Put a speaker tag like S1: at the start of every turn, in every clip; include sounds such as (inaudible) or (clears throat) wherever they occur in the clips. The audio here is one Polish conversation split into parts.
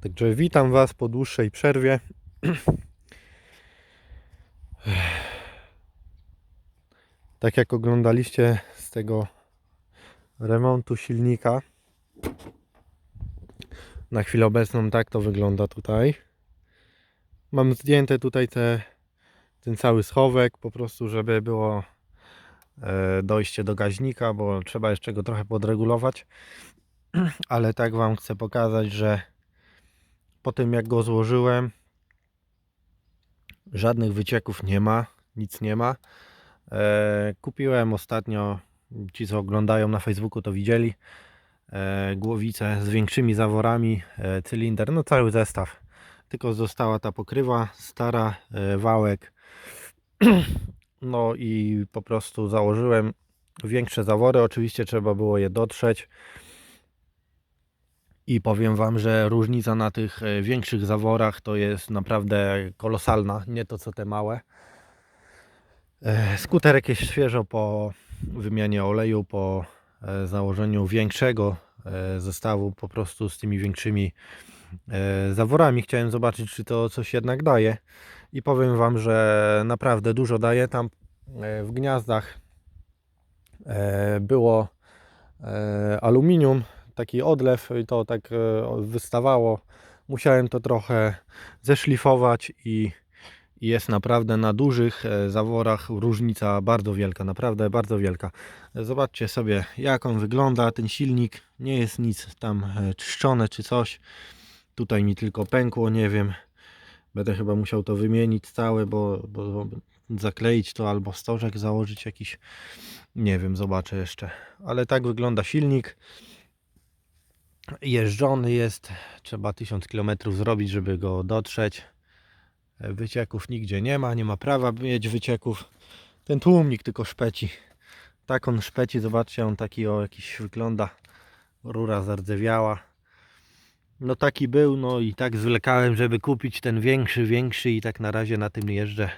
S1: Także witam Was po dłuższej przerwie. (clears throat) Tak jak oglądaliście z tego remontu silnika, na chwilę obecną tak to wygląda tutaj. Mam zdjęte tutaj te, ten cały schowek, po prostu żeby było e, dojście do gaźnika, bo trzeba jeszcze go trochę podregulować. (clears throat) Ale tak Wam chcę pokazać, że po tym jak go złożyłem, żadnych wycieków nie ma, nic nie ma. E, kupiłem ostatnio, ci co oglądają na Facebooku to widzieli, e, głowicę z większymi zaworami, e, cylinder, no cały zestaw. Tylko została ta pokrywa, stara, wałek. (clears throat) No i po prostu założyłem większe zawory. Oczywiście trzeba było je dotrzeć. I powiem Wam, że różnica na tych e, większych zaworach to jest naprawdę kolosalna, nie to co te małe. E, Skuterek jest świeżo po wymianie oleju, po e, założeniu większego zestawu, po prostu z tymi większymi zaworami. Chciałem zobaczyć, czy to coś jednak daje. I powiem Wam, że naprawdę dużo daje. Tam w gniazdach było aluminium, taki odlew i to tak e, wystawało. Musiałem to trochę zeszlifować i jest naprawdę na dużych e, zaworach różnica bardzo wielka, naprawdę bardzo wielka. Zobaczcie sobie jak on wygląda, ten silnik nie jest nic tam e, czyszczone czy coś. Tutaj mi tylko pękło, nie wiem. Będę chyba musiał to wymienić całe, bo bo zakleić to albo stożek założyć jakiś. Nie wiem, zobaczę jeszcze. Ale tak wygląda silnik. Jeżdżony jest. Trzeba 1000 km zrobić, żeby go dotrzeć. Wycieków nigdzie nie ma, nie ma prawa mieć wycieków. Ten tłumnik tylko szpeci. Tak on szpeci, zobaczcie, on taki o jakiś wygląda. Rura zardzewiała. No taki był, no i tak zwlekałem, żeby kupić ten większy, większy i tak na razie na tym jeżdżę.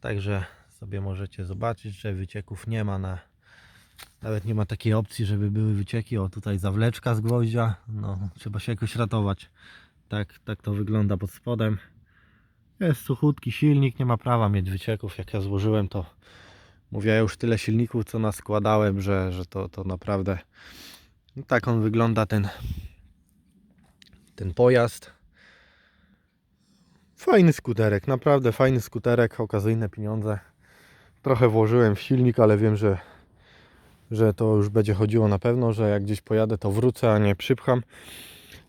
S1: Także sobie możecie zobaczyć, że wycieków nie ma na... Nawet nie ma takiej opcji, żeby były wycieki. O, tutaj zawleczka z gwoździa. No, trzeba się jakoś ratować. Tak, tak to wygląda pod spodem. Jest suchutki silnik, nie ma prawa mieć wycieków. Jak ja złożyłem to, mówię, ja już tyle silników co naskładałem, że, że to, to naprawdę no tak on wygląda ten ten pojazd. Fajny skuterek, naprawdę fajny skuterek, okazyjne pieniądze. Trochę włożyłem w silnik, ale wiem, że, że to już będzie chodziło na pewno, że jak gdzieś pojadę to wrócę, a nie przypcham.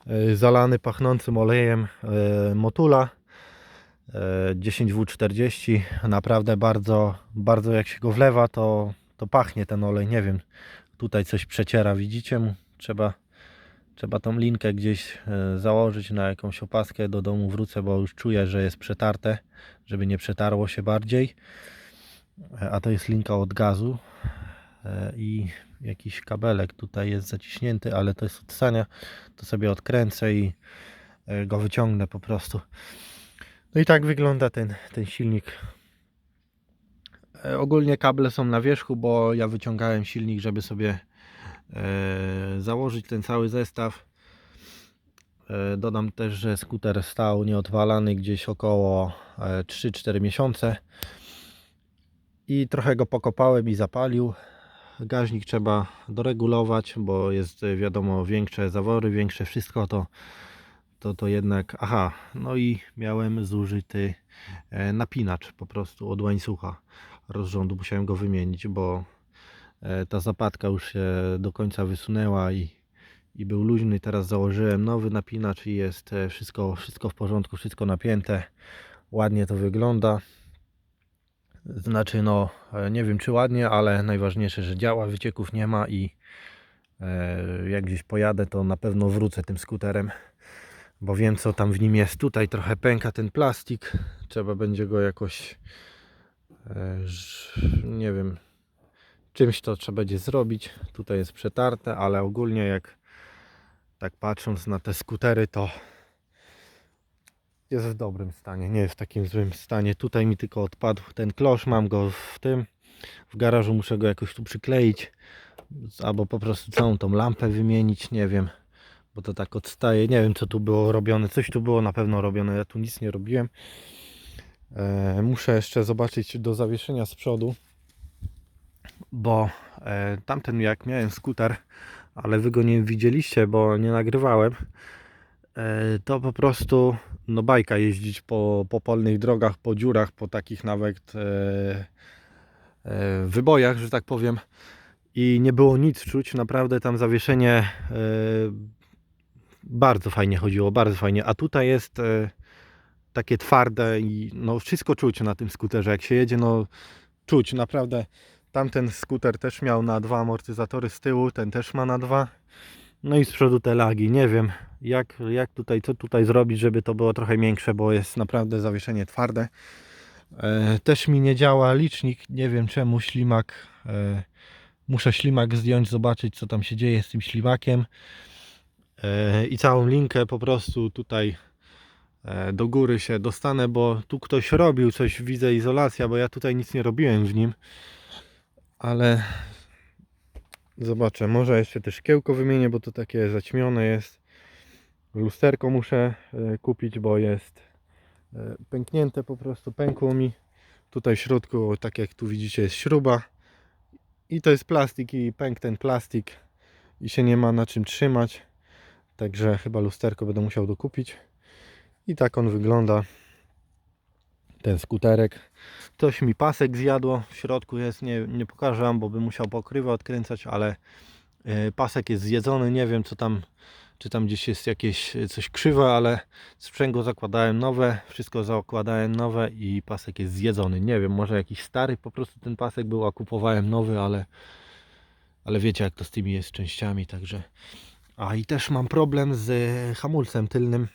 S1: Yy, Zalany pachnącym olejem yy, Motula. 10W40 naprawdę bardzo, bardzo jak się go wlewa to, to pachnie ten olej, nie wiem tutaj coś przeciera, widzicie trzeba, trzeba tą linkę gdzieś e, założyć na jakąś opaskę do domu wrócę, bo już czuję, że jest przetarte żeby nie przetarło się bardziej E, a to jest linka od gazu E, i jakiś kabelek tutaj jest zaciśnięty, ale to jest od sania to sobie odkręcę i e, go wyciągnę po prostu no i tak wygląda ten, ten silnik. E, ogólnie kable są na wierzchu, bo ja wyciągałem silnik, żeby sobie e, założyć ten cały zestaw. E, dodam też, że skuter stał nieodwalany gdzieś około e, 3-4 miesiące. I trochę go pokopałem i zapalił. Gaźnik trzeba doregulować, bo jest e, wiadomo większe zawory, większe wszystko to to to jednak, aha, no i miałem zużyty e, napinacz po prostu od łańcucha rozrządu, musiałem go wymienić, bo e, ta zapadka już się do końca wysunęła i, i był luźny, teraz założyłem nowy napinacz i jest wszystko, wszystko w porządku, wszystko napięte, ładnie to wygląda. Znaczy, no, e, nie wiem czy ładnie, ale najważniejsze, że działa, wycieków nie ma i e, jak gdzieś pojadę, to na pewno wrócę tym skuterem bo wiem co tam w nim jest. Tutaj trochę pęka ten plastik. Trzeba będzie go jakoś e, nie wiem czymś to trzeba będzie zrobić. Tutaj jest przetarte, ale ogólnie jak tak patrząc na te skutery to jest w dobrym stanie, nie jest w takim złym stanie. Tutaj mi tylko odpadł ten klosz, mam go w tym w garażu muszę go jakoś tu przykleić albo po prostu całą tą lampę wymienić, nie wiem bo to tak odstaje. Nie wiem co tu było robione, coś tu było na pewno robione, ja tu nic nie robiłem. E, muszę jeszcze zobaczyć do zawieszenia z przodu, bo e, tamten jak miałem skuter, ale wy go nie widzieliście, bo nie nagrywałem, e, to po prostu no bajka jeździć po, po polnych drogach, po dziurach, po takich nawet e, e, wybojach, że tak powiem. I nie było nic czuć, naprawdę tam zawieszenie e, bardzo fajnie chodziło, bardzo fajnie. A tutaj jest e, takie twarde i no wszystko czuć na tym skuterze. Jak się jedzie, no czuć naprawdę. Tamten skuter też miał na dwa amortyzatory z tyłu, ten też ma na dwa. No i z przodu te lagi. Nie wiem jak, jak tutaj, co tutaj zrobić, żeby to było trochę miększe, bo jest naprawdę zawieszenie twarde. E, też mi nie działa licznik, nie wiem czemu ślimak. E, muszę ślimak zdjąć, zobaczyć co tam się dzieje z tym ślimakiem. E, I całą linkę po prostu tutaj e, do góry się dostanę, bo tu ktoś robił coś, widzę izolacja, bo ja tutaj nic nie robiłem w nim. Ale zobaczę, może jeszcze też szkiełko wymienię, bo to takie zaćmione jest. Lusterko muszę e, kupić, bo jest e, pęknięte po prostu, pękło mi. Tutaj w środku, tak jak tu widzicie, jest śruba. I to jest plastik i pękł ten plastik i się nie ma na czym trzymać. Także chyba lusterko będę musiał dokupić. I tak on wygląda. Ten skuterek. Coś mi pasek zjadło. W środku jest, nie, nie pokażę wam, bo bym musiał pokrywę odkręcać, ale e, pasek jest zjedzony. Nie wiem co tam, czy tam gdzieś jest jakieś e, coś krzywe, ale sprzęgło zakładałem nowe, wszystko zakładałem nowe i pasek jest zjedzony. Nie wiem, może jakiś stary po prostu ten pasek był, a kupowałem nowy, ale ale wiecie jak to z tymi jest częściami, także a i też mam problem z hamulcem tylnym,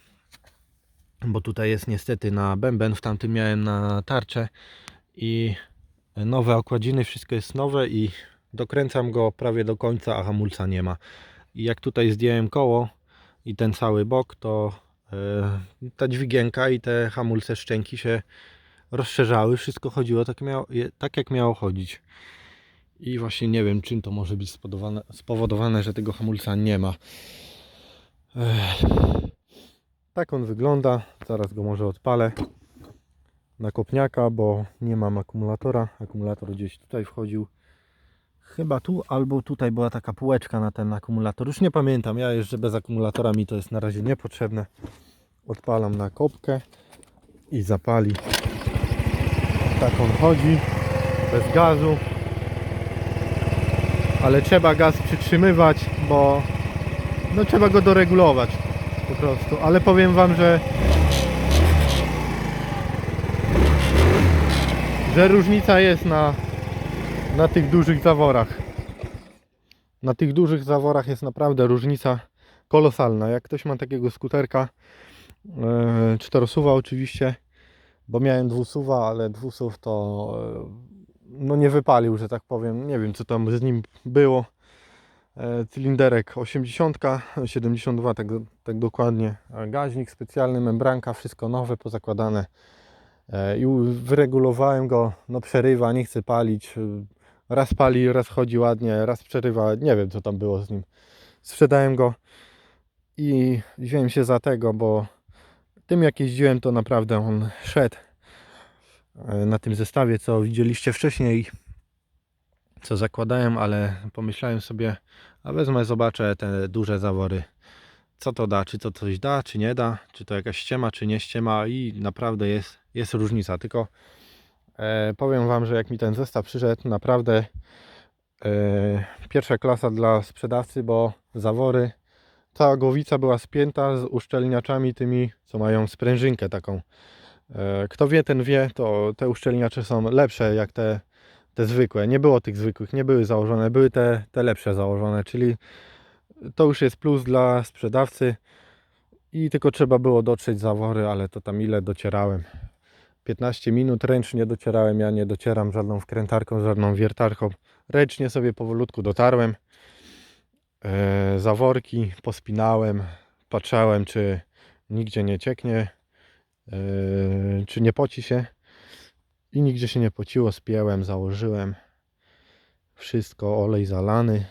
S1: bo tutaj jest niestety na bęben, w tamtym miałem na tarczę i nowe okładziny, wszystko jest nowe i dokręcam go prawie do końca, a hamulca nie ma. I jak tutaj zdjąłem koło i ten cały bok, to e, ta dźwigienka i te hamulce szczęki się rozszerzały, wszystko chodziło tak, miało, tak jak miało chodzić. I właśnie nie wiem, czym to może być spowodowane, spowodowane że tego hamulca nie ma. Ech. Tak on wygląda. Zaraz go może odpalę na kopniaka, bo nie mam akumulatora. Akumulator gdzieś tutaj wchodził. Chyba tu albo tutaj była taka półeczka na ten akumulator. Już nie pamiętam. Ja jeżdżę bez akumulatora, mi to jest na razie niepotrzebne. Odpalam na kopkę i zapali. Tak on chodzi. Bez gazu ale trzeba gaz przytrzymywać, bo no trzeba go doregulować po prostu, ale powiem wam, że że różnica jest na na tych dużych zaworach na tych dużych zaworach jest naprawdę różnica kolosalna, jak ktoś ma takiego skuterka e, czterosuwa oczywiście bo miałem dwusuwa, ale dwusuw to e, no nie wypalił, że tak powiem. Nie wiem, co tam z nim było. E, Cylinderek 80, 72, tak, tak dokładnie. E, Gaźnik specjalny, membranka, wszystko nowe, pozakładane. E, I wyregulowałem go, no przerywa, nie chce palić. Raz pali, raz chodzi ładnie, raz przerywa. Nie wiem, co tam było z nim. Sprzedałem go i wziąłem się za tego, bo tym jak jeździłem, to naprawdę on szedł na tym zestawie, co widzieliście wcześniej, co zakładałem, ale pomyślałem sobie, a wezmę, zobaczę te duże zawory, co to da, czy to coś da, czy nie da, czy to jakaś ściema, czy nie ściema? I naprawdę jest, jest różnica, tylko e, powiem Wam, że jak mi ten zestaw przyszedł, naprawdę e, pierwsza klasa dla sprzedawcy, bo zawory, cała głowica była spięta z uszczelniaczami tymi, co mają sprężynkę taką. E, Kto wie, ten wie, to te uszczelniacze są lepsze jak te, te zwykłe. Nie było tych zwykłych, nie były założone, były te, te lepsze założone, czyli to już jest plus dla sprzedawcy i tylko trzeba było dotrzeć zawory, ale to tam ile docierałem. 15 minut ręcznie docierałem, ja nie docieram żadną wkrętarką, żadną wiertarką. Ręcznie sobie powolutku dotarłem. E, zaworki pospinałem, patrzałem czy nigdzie nie cieknie, e, czy nie poci się. I nigdzie się nie pociło, spięłem, założyłem. Wszystko, olej zalany.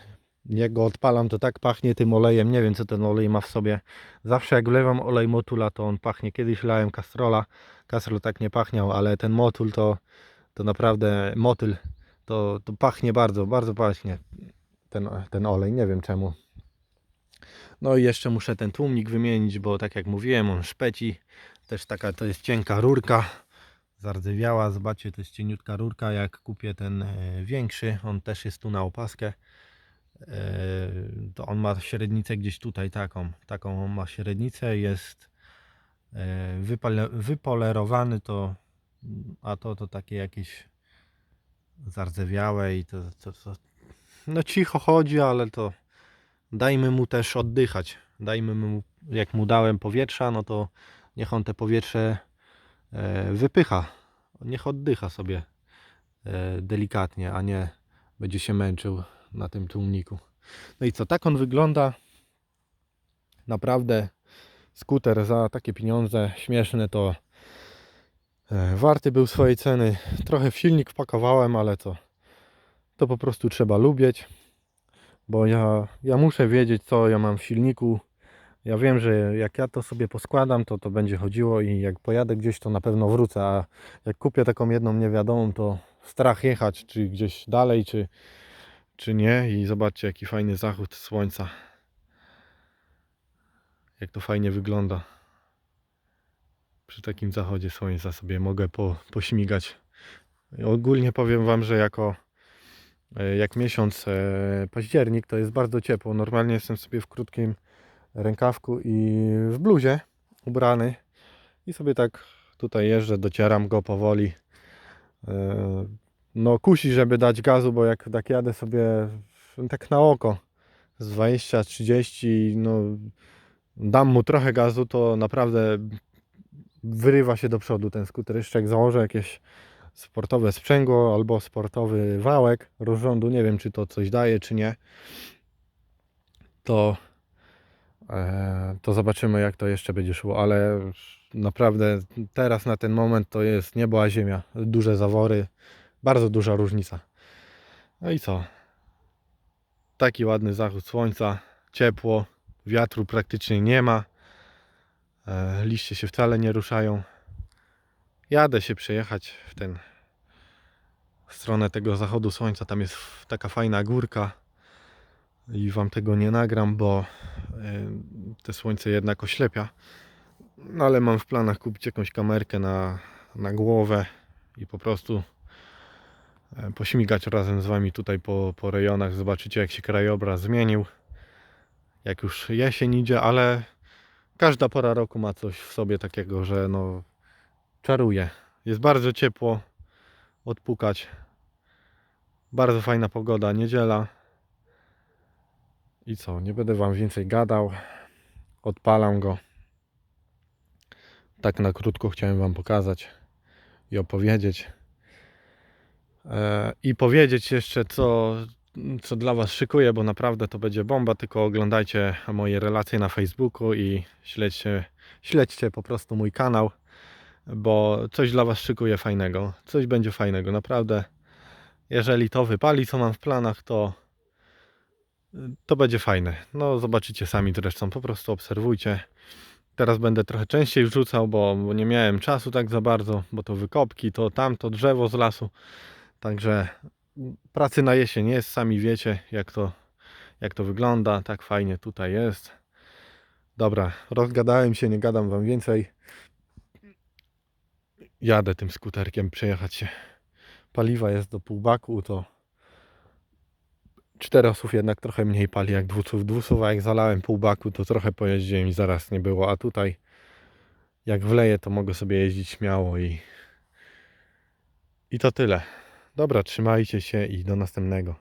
S1: Jak go odpalam, to tak pachnie tym olejem. Nie wiem, co ten olej ma w sobie. Zawsze jak wlewam olej motula, to on pachnie. Kiedyś lałem kastrola. Kastrol tak nie pachniał, ale ten motul to, to naprawdę motyl. To, to pachnie bardzo, bardzo pachnie ten, ten olej. Nie wiem czemu. No i jeszcze muszę ten tłumnik wymienić, bo tak jak mówiłem, on szpeci. Też taka to jest cienka rurka. Zardzewiała. Zobaczcie, to jest cieniutka rurka. Jak kupię ten e, większy, on też jest tu na opaskę. e, To on ma średnicę gdzieś tutaj taką. Taką on ma średnicę. Jest e, wypolerowany to, a to to takie jakieś zardzewiałe i to, to, to no cicho chodzi, ale to dajmy mu też oddychać. Dajmy mu, jak mu dałem powietrza, no to niech on te powietrze wypycha. Niech oddycha sobie e, delikatnie, a nie będzie się męczył na tym tłumniku. No i co, tak on wygląda. Naprawdę skuter za takie pieniądze śmieszne to e, warty był swojej ceny. Trochę w silnik wpakowałem, ale to to po prostu trzeba lubić, bo ja, ja muszę wiedzieć co ja mam w silniku. Ja wiem, że jak ja to sobie poskładam, to to będzie chodziło i jak pojadę gdzieś, to na pewno wrócę, a jak kupię taką jedną niewiadomą, to strach jechać, czy gdzieś dalej, czy, czy nie. I zobaczcie, jaki fajny zachód słońca. Jak to fajnie wygląda. Przy takim zachodzie słońca sobie mogę po, pośmigać. Ogólnie powiem Wam, że jako e, jak miesiąc e, październik to jest bardzo ciepło. Normalnie jestem sobie w krótkim rękawku i w bluzie ubrany i sobie tak tutaj jeżdżę, docieram go powoli. E, No kusi, żeby dać gazu, bo jak tak jadę sobie tak na oko z 20-30, no dam mu trochę gazu, to naprawdę wyrywa się do przodu ten skuter. Jeszcze jak założę jakieś sportowe sprzęgło albo sportowy wałek rozrządu, nie wiem czy to coś daje czy nie, to to zobaczymy jak to jeszcze będzie szło, ale naprawdę teraz na ten moment to jest niebo a ziemia, duże zawory, bardzo duża różnica. No i co? Taki ładny zachód słońca, ciepło, wiatru praktycznie nie ma, e, liście się wcale nie ruszają. Jadę się przejechać w ten w stronę tego zachodu słońca. Tam jest taka fajna górka i wam tego nie nagram, bo te słońce jednak oślepia. No ale mam w planach kupić jakąś kamerkę na, na głowę i po prostu e, pośmigać razem z wami tutaj po, po rejonach. Zobaczycie jak się krajobraz zmienił. Jak już jesień idzie, ale każda pora roku ma coś w sobie takiego, że no czaruje. Jest bardzo ciepło, odpukać. Bardzo fajna pogoda, niedziela. I co, nie będę wam więcej gadał. Odpalam go. Tak na krótko chciałem wam pokazać i opowiedzieć. E, I powiedzieć jeszcze, co, co dla was szykuję, bo naprawdę to będzie bomba. Tylko oglądajcie moje relacje na Facebooku i śledźcie, śledźcie po prostu mój kanał bo coś dla Was szykuję fajnego. Coś będzie fajnego, naprawdę. Jeżeli to wypali, co mam w planach, to to będzie fajne. No, zobaczycie sami zresztą, po prostu obserwujcie. Teraz będę trochę częściej wrzucał, bo, bo nie miałem czasu tak za bardzo, bo to wykopki, to tamto drzewo z lasu. Także pracy na jesień jest, sami wiecie, jak to, jak to wygląda. Tak fajnie tutaj jest. Dobra, rozgadałem się, nie gadam Wam więcej jadę tym skuterkiem przejechać się. Paliwa jest do pół baku, to czterosów jednak trochę mniej pali jak. Dwusów, a jak zalałem pół baku, to trochę pojeździłem i zaraz nie było. A tutaj jak wleję, to mogę sobie jeździć śmiało i i to tyle. Dobra, trzymajcie się i do następnego.